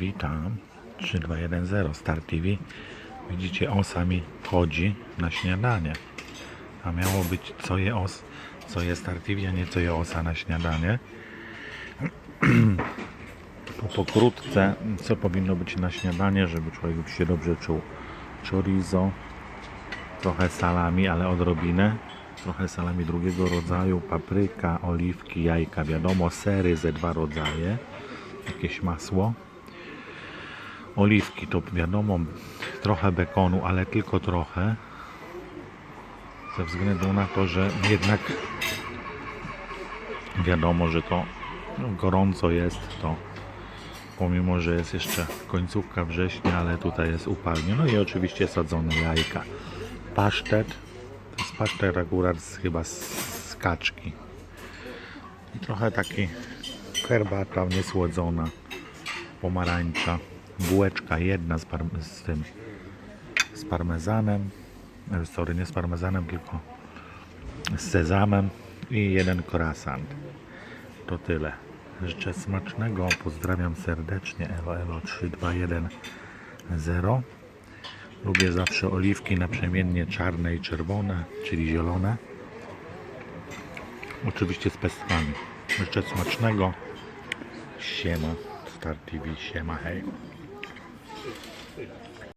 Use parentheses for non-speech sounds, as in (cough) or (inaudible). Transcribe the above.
witam. 3210 Star TV. Widzicie, osa mi chodzi na śniadanie. A miało być co je os, co je Star TV, a nie co je osa na śniadanie. (clears throat) To pokrótce, co powinno być na śniadanie, żeby człowiek się dobrze czuł. Chorizo, trochę salami, ale odrobinę. Trochę salami drugiego rodzaju, papryka, oliwki, jajka, wiadomo, sery ze dwa rodzaje, jakieś masło. Oliwki to wiadomo, trochę bekonu, ale tylko trochę. Ze względu na to, że jednak wiadomo, że to no, gorąco jest, to pomimo, że jest jeszcze końcówka września, ale tutaj jest upalnie. No i oczywiście sadzone jajka. Pasztet, to jest pasztet akurat z, chyba z, kaczki. I trochę taki herbata niesłodzona, pomarańcza, bułeczka jedna z, z tym, z parmezanem, e, sorry, nie z parmezanem, tylko z sezamem i jeden croissant. To tyle. Życzę smacznego. Pozdrawiam serdecznie. Elo Elo 3210. Lubię zawsze oliwki naprzemiennie czarne i czerwone, czyli zielone. Oczywiście z pestkami. Życzę smacznego. Siema. Star TV. Siema. Hej. 是，对的。